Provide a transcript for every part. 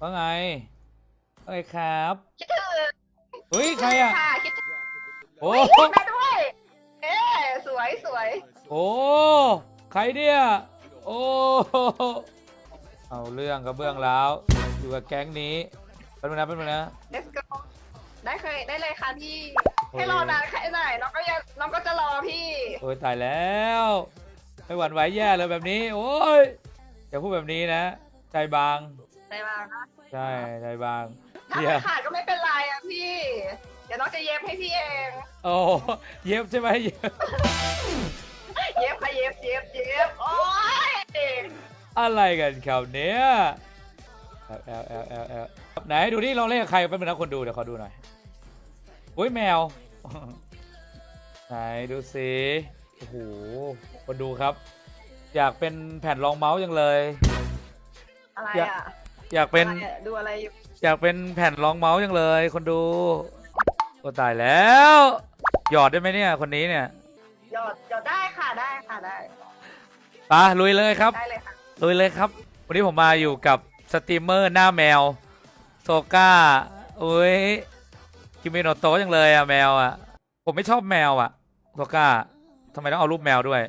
ว่าไงว่าไงครับคิดถึงเฮ้ยใครอะค่ะคิดถึงโอ้คิดมาด้วยเอ๊ะสวยสวยโอ้ใครเนี่ยโอ้เอาเรื่องกับเบื้องแล้วอยู่กับแก๊งนี้เป็นงนะเป็นงนะ let's go ได้เคยได้เลยค่ะพี่โอ้ยให้รอนานแค่ไหนน้องก็ยังน้องก็จะรอพี่โอ้ยตายแล้วไม่หวั่นไหวแย่เลยแบบนี้ โอ้ยอย่าพูดแบบนี้นะ ใจบาง ได้บ้างนะใช่ใจบางถ้าเดี๋ยไม่วขาดก็ไม่เป็นไรอะพี่ เดี๋ยวน้องจะเย็บให้พี่เอง โอ้เย็บใช่ไหมเย็บเย็บค่ะเย็บเย็บเย็บโอ้ยอะไรกันครับเนี้ยแอลแอลแอลแอลแอลไหนดูนี่ลองเล่นกับใครเป็นงนะคนดูเดี๋ยวขอดูหน่อยอุ้ยแมว ไหนดูสิโอ้โหคนดูครับ อยากเป็นแผ่นรองเมาส์จังเลย อะไรอยากอะ อยากเป็นอะไรอะดูอะไรอยู่อยากเป็นแผ่นรองเมาส์จังเลยคนดูโอ้ตายแล้ว หยอดได้ไหมเนี่ยคนนี้เนี่ยหยอดหยอดได้ค่ะได้ค่ะได้ไปะลุยเลยครับได้เลยค่ะลุยเลยครับ วันนี้ผมมาอยู่กับสตรีมเมอร์หน้าแมวโซก้าอุ้ยคิมิโนโตะจังเลยอะแมวอะผมไม่ชอบแมวอะโซก้าทำไมต้องเอารูปแมวด้วย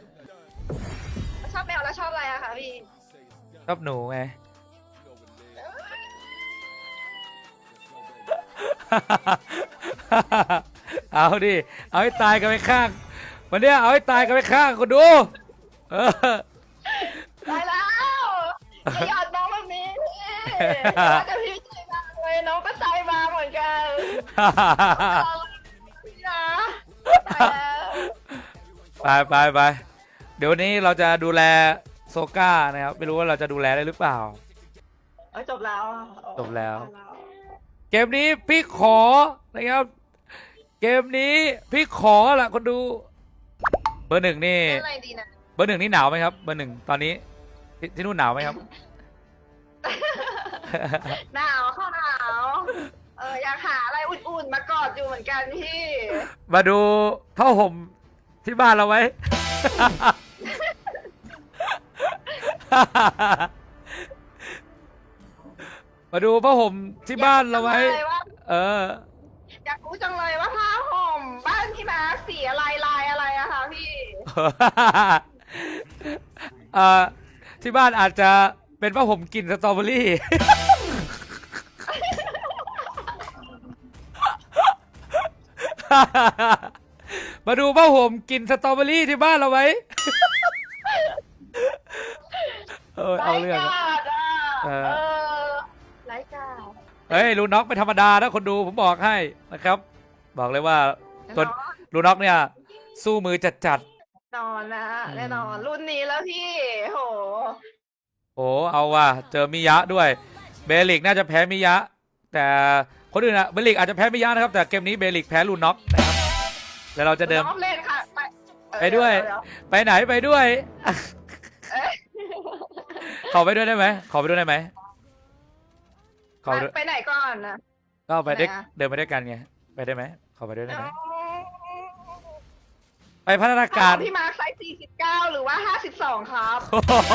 ชอบแมวแล้วชอบอะไรอะคะพี่ชอบหนูไง เอาดิ เอาให้ตายกันไปข้าง วันเนี้ยเอาให้ตายกันไปข้างคนดู เออได้แล้วอย่าหยอดน้องแบบนี้พี่ว่าจะพี่ใจบางเลยน้องก็ใจบางเหมือนกันพี่นะไปแล้วไปไปไปเดี๋ยววันนี้เราจะดูแลโซก้านะครับ ไม่รู้ว่าเราจะดูแลได้หรือเปล่า เอ้ยจบแล้วอะจบแล้ว เกมนี้พี่ขอนะครับ เกมนี้พี่ขอละคนดู เบอร์หนึ่งนี่เล่นอะไรดีนะ เบอร์หนึ่งนี่หนาวไหมครับ เบอร์หนึ่งตอนนี้ที่ที่นู่นหนาวไหมครับ หนาวเข้าหนาว เอออยากหาอะไรอุ่นๆมากอดอยู่เหมือนกันพี่ มาดูผ้าห่มที่บ้านเราไว้ มาดูผ้าห่มที่บ้านเราไว้ อยกรู้จังลยว่าเออ อยากรู้จังเลยว่าผ้าห่มบ้านพี่มาร์คสีอะไรลายอะไรอะคะพี่ เอ่อที่บ้านอาจจะเป็นผ้าห่มกลิ่นสตรอเบอรี่ มาดูผ้าห่มกลิ่นสตรอเบอรี่ที่บ้านเราไว้ เออเอาเรื่องไร้อะกาดอะเออ เออไร้กาด เฮ้ยลูน็อกไม่ธรรมดานะคนดูผมบอกให้นะครับ บอกเลยว่า ตัว ลูน็อกเนี่ย สู้มือจัดจัดนอนนะอืมแน่นอนรุ่นนี้แล้วพี่โหๆโอ้เอาว่ะเจอมิยะด้วยเบลิกน่าจะแพ้มิยะ แต่คนอื่นอะเบลิกอาจจะแพ้มิยะนะครับแต่เกมนี้เบลิกแพ้ลูน็อกนะครับแล้วเราจะเดิมน้องเล่นค่ะไปเออไปด้วยเเไปไหนไปด้วย เอ้ยขอไปด้วยได้ไหมขอไปด้วยได้ไหม ขอไปด้วยไปไหนก่อนนะ ก็ไปได้ไหนอะ เดินไปด้วยกันไง ไปได้ไหมขอไปด้วยได้ไหมไปพัฒนาอ๋การอพี่มาร์คไซส์ 49 หรือว่า 52 ครับโอ้โห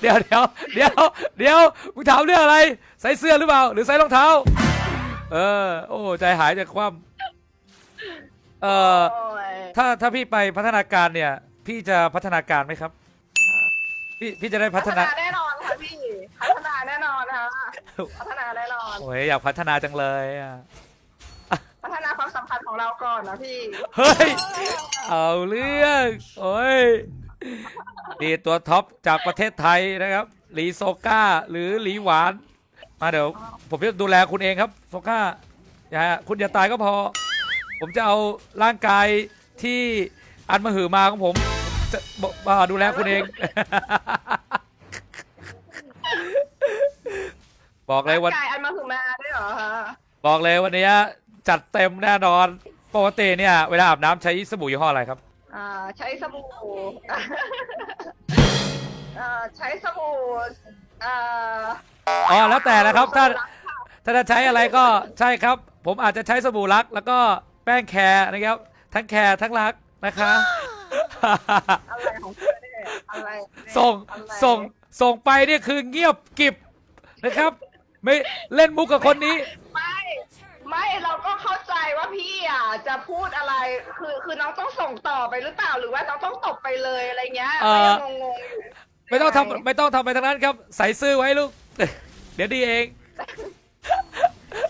เดี๋ยวเดี๋ยวเดี๋ยวเดี๋ยวมึงถามเรื่องอะไร ใส่เสื้อหรือเปล่า หรือใส่รองเท้า เออ โอ้ใจหายจากความ เออโอ้ยถ้าถ้าพี่ไปพัฒนาการเนี่ย พี่จะพัฒนาการไหมครับ พี่พี่จะได้พัพัฒฒนานาแน่นอนค่ะพี่ พัฒนาแน่นอนค่ะพัฒนาแน่นอนโอ้ยอยากพัฒนาจังเลยอะพัฒนาความสัมพันธ์ของเราก่อนนะพี่เฮ้ยเอาเรื่องโอ้ยดีตัวท็อปจากประเทศไทยนะครับหลีโซก้าหรือหลีหวาน มาเดี๋ยว ผมจะดูแลคุณเองครับโซก้าอย่าคุณอย่าตายก็พอ ผมจะเอาร่างกายที่อันมาหือมาของผมจะบอกมาดูแลคุณเอง บอกเลยวันกายอันมาถึงมาด้วยเหรอคะบอกเลยวันนี้จัดเต็มแน่นอน ปกติเนี่ยเวลาอาบน้ำใช้สบู่ยี่ห้ออะไรครับ อ่าใช้สบู่อ่าใช้สบู่อ่าอ๋อแล้วแต่นะครับ ถ้าถ้าจะใช้อะไรก็ใช่ครับ ผมอาจจะใช้สบู่รัก แล้วก็แป้งแคร์นะครับ ทั้งแคร์ทั้งรักนะคะ อะไรของเธอเนี่ยอะไรเนี่ยส่งอะไรส่งส่งไปเนี่ยคือเงียบกิบนะครับ ไม่เล่นมุกกับคนนี้ ไม่ไม่เราก็เข้าใจว่าพี่อะจะพูดอะไรคือคือน้องต้องส่งต่อไปหรือเปล่าหรือว่าน้องต้องตบไปเลยอะไรเงี้ยเอ่อก็ยังงงๆอยู่ไม่ต้องทำไม่ต้องทำไปทั้งนั้นครับ ใส่ซื่อไว้ลูก เดี๋ยวดีเอง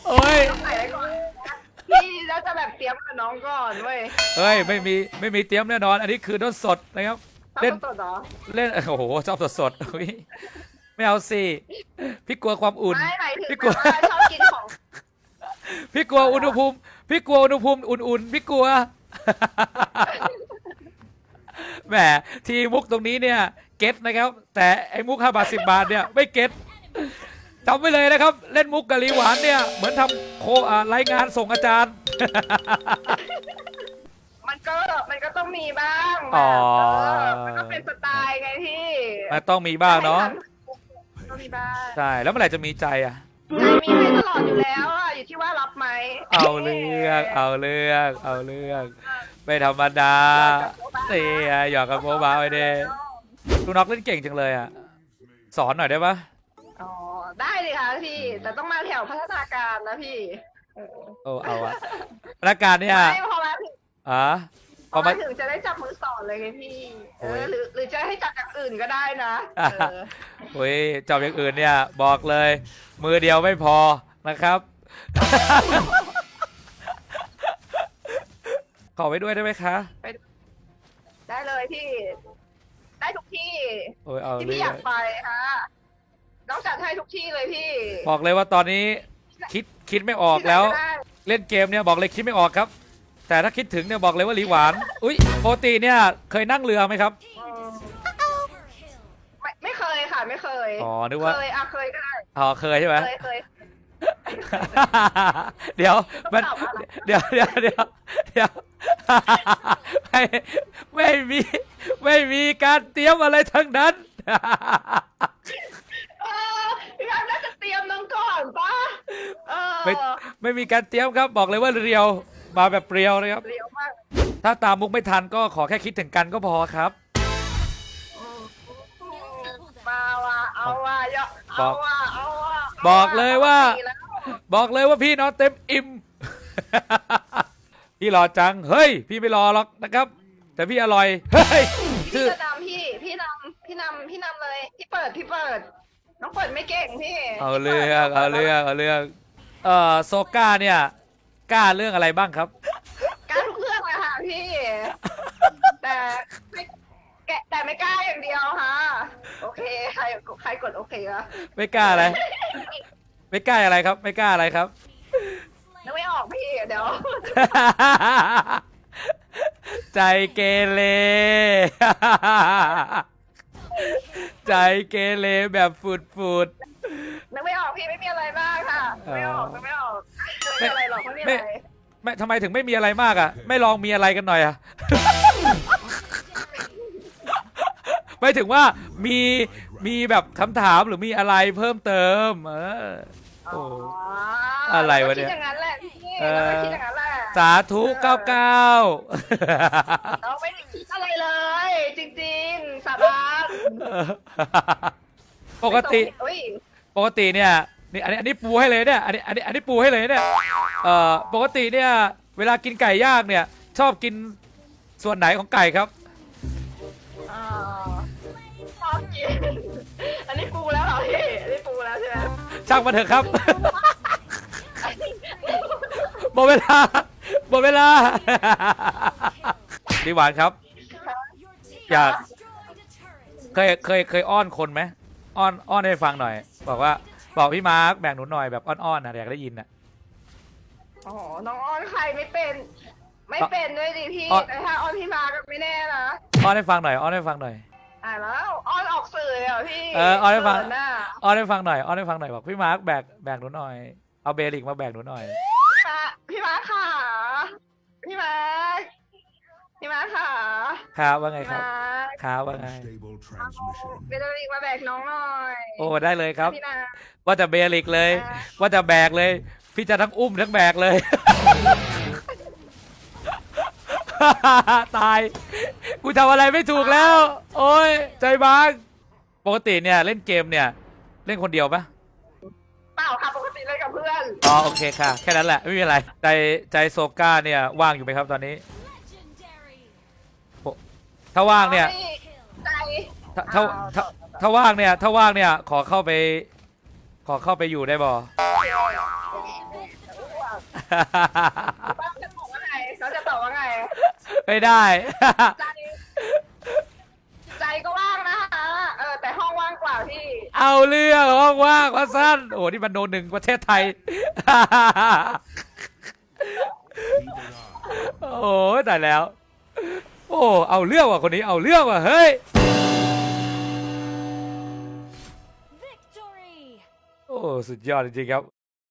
โอ้ยใส่ไว้ก่อนนะพี่แล้วจะแบบเตรียมกับน้องก่อนเว้ยเฮ้ยไม่มีไม่มีเตรียมแน่นอน อันนี้คือด้นสดนะครับ เล่นตดเหรอเล่นโอ้โหชอบสดสดๆอุ๊ยไม่เอาสิพี่กลัวความอุ่น ไม่หมายถึง พี่กแบลัวบว่าชอบกินของพี่กลัวอุณหภูมิ พี่กลัวอุณหภูมิอุ่นๆ พี่กลัว แหมทีมุกตรงนี้เนี่ย เก็ตนะครับ แต่ไอ้มุกห้าบาทสิบาทเนี่ยไม่เก็ตจำไว้เลยนะครับ เล่นมุกกะหรี่หวานเนี่ย เหมือนทำโคอ่ารายงานส่งอาจารย์ มันก็มันก็ต้องมีบ้างแบบอ๋อ เออมันก็เป็นสไตล์ไงพี่มันต้องมีบ้างเนาะต้องมีบ้างใช่แล้วเมื่อไหร่จะมีใจอะ ใจมีให้ตลอดอยู่แล้วอะอยู่ที่ว่ารับไหมเอาเรื่องเอาเรื่องเอาเรื่องไม่ธรรมดาเสียหยอกกับโมบายไว้เด้ลูกน็อกเล่นเก่งจังเลยอะสอนหน่อยได้ปะอ๋อได้เลยค่ะพี่ แต่ต้องมาแถวพัฒนาการนะพี่เออโอ้เอาอะพนักงานเนี่ยไม่พอมาถึงอะพพออมา มาถึงจะได้จับมือสอนเลยไงพี่ เอโอ้ยอหรือหรือจะให้จับอย่างอื่นก็ได้นะเออ โอ้ยจอบอย่างอื่นเนี่ยบอกเลย มือเดียวไม่พอนะครับ ขอไว้ด้วยได้ไหมคะได้เลยพี่ ได้ทุกที่โอ้ยเอาที่เลพี่ยอยากไปค่ะน้องจัดให้ทุกที่เลยพี่ บอกเลยว่าตอนนี้คิดคิดไม่ออกแล้วที่ไหนได้เล่นเกมเนี่ยบอกเลยคิดไม่ออกครับ แต่ถ้าคิดถึงเนี่ยบอกเลยว่าหลีหวาน อุ้ยปกติเนี่ยเคยนั่งเรือไหมครับอืมไม่ ไม่เคยค่ะไม่เคยอ๋อนึกว่า เคยอะเคยก็ได้อ๋อเคยใช่ไหม เคยเคย เดี๋ยวมัน ต้องตอบอะไร เดี๋ยวเดี๋ยวเดี๋ยวเดี๋ยว ไม่ไม่มีไม่มีการเตรียมอะไรทั้งนั้น เออพี่แอมน่าจะเตรียมน้องก่อนปะเออไม่ไม่มีการเตรียมครับบอกเลยว่าเรียวมาแบบเปรียวนะครับ เร็วมากถ้าตามมุกไม่ทันก็ขอแค่คิดถึงกันก็พอครับ เยอะบเอาอกว่ะเอาว่ะบอกเลยว่าอสี่แล้วบอกเลยว่าพี่นอนเต็มอิ่ม พี่รอจัง เฮ้ย พี่ไม่รอหรอกนะครับ แต่พี่อร่อย เฮ้ยพี่ชื่อจะนำพี่ พี่นำพี่นำพี่นำเลย พี่เปิดพี่เปิด น้องเปิดไม่เก่งพี่เอาเรื่องเอาเรื่องเอาเรื่องเอ่อโซก้าเนี่ยกล้าเรื่องอะไรบ้างครับกล้าทุกเรื่องเลยค่ะพี่ แต่ไม่ แกะแต่ไม่กล้าอย่างเดียวค่ะ โอเค ใครใครกดโอเคอะไม่กล้าอะไร ไม่กล้าอะไรครับ ไม่กล้าอะไรครับ นึกไม่ออกพี่เดี๋ยว ใจเกเร ใจเกเรแบบฟูดฟูดนึกไม่ออกพี่ไม่มีอะไรมากค่ะนึกไม่ออกนึกไม่ออกไม่มีอะไรหรอกไม่มีไม่อะไรไม่ทำไมถึงไม่มีอะไรมากอะ ไม่ลองมีอะไรกันหน่อยอะ ไม่ถึงว่ามีมีแบบคำถามหรือมีอะไรเพิ่มเติม เออโอ้ อะไรวะเนี่ย ราก็คิดอย่างนั้นแหละพี่เออเราก็คิดอย่างนั้นแหละสาธุเก้าเก้าเราไม่ได้คิดอะไรเลย จริงๆสาบานปกติอุ้ยปกติเนี่ยนี่อันนี้อันนี้ปูให้เลยเนี่ยอันนี้อันนี้อันนี้ปูให้เลยเนี่ยเอ่อปกติเนี่ย เวลากินไก่ย่างเนี่ย ชอบกินส่วนไหนของไก่ครับอ่า ช่างมาเถอะครับหมดเวลาหมดเวลาดีหวานครับ อยาก เคยเคยเคยอ้อนคนไหมอ้อนอ้อนให้ฟังหน่อย บอกว่าบอกพี่มาร์คแบ่งหนูหน่อยแบบอ้อนๆนะอยากได้ยินนะอ๋อ น้องอ้อนใครไม่เป็น ไม่เป็นด้วยดิพี่อ้อนแต่ถ้าอ้อนพี่มาก็ไม่แน่นะอ้อนให้ฟังหน่อยอ้อนให้ฟังหน่อย อ่าแล้วอ้อนออกสื่อเลยเหรอพี่เอออ้อนให้ฟังเขิน่ะ อ้อนให้ฟังหน่อยอ้อนให้ฟังหน่อยบอกพี่มาร์คแบกแบกหนูหน่อย เอาเบลิกมาแบกหนูหน่อย พี่มาพี่มาค่ะพี่มาพี่มาค่ะครับว่าไงพี่ครับ มาครับว่าไง Stable transmission. เบลลิกมาแบกน้องหน่อยโอ้ได้เลยครับ พี่นาว่าจะเบลิกเลยอ่าว่าจะแบกเลย พี่จะทั้งอุ้มทั้งแบกเลย ตาย กูทำอะไรไม่ถูกแล้ว โอ้ยใจบางปกติเนี่ยเล่นเกมเนี่ย เล่นคนเดียวปะเปล่าค่ะปกติเล่นกับเพื่อนอ๋อโอเคค่ะ แค่นั้นแหละไม่มีอะไร ใจใจโซก้าเนี่ยว่างอยู่ไหมครับตอนนี้ ถ้าว่างเนี่ยใจถ้าถ้าถ้าถ้าว่างเนี่ยถ้าว่างเนี่ยขอเข้าไป ขอเข้าไปอยู่ได้บ่ ป้าจะตอบว่าไงเขาจะตอบว่าไงไม่ได้ ใจใจก็ว่างนะคะเออ แต่ ห้องว่างกว่าพี่เอาเรื่องห้องว่างว่าสั้นโอ้นี่มันโนหนึ่งประเทศไทย โอ้ยตายแล้ว โอ้เอาเรื่องว่ะคนนี้เอาเรื่องว่ะเฮ้ยโอ้สุดยอดจริงๆครับ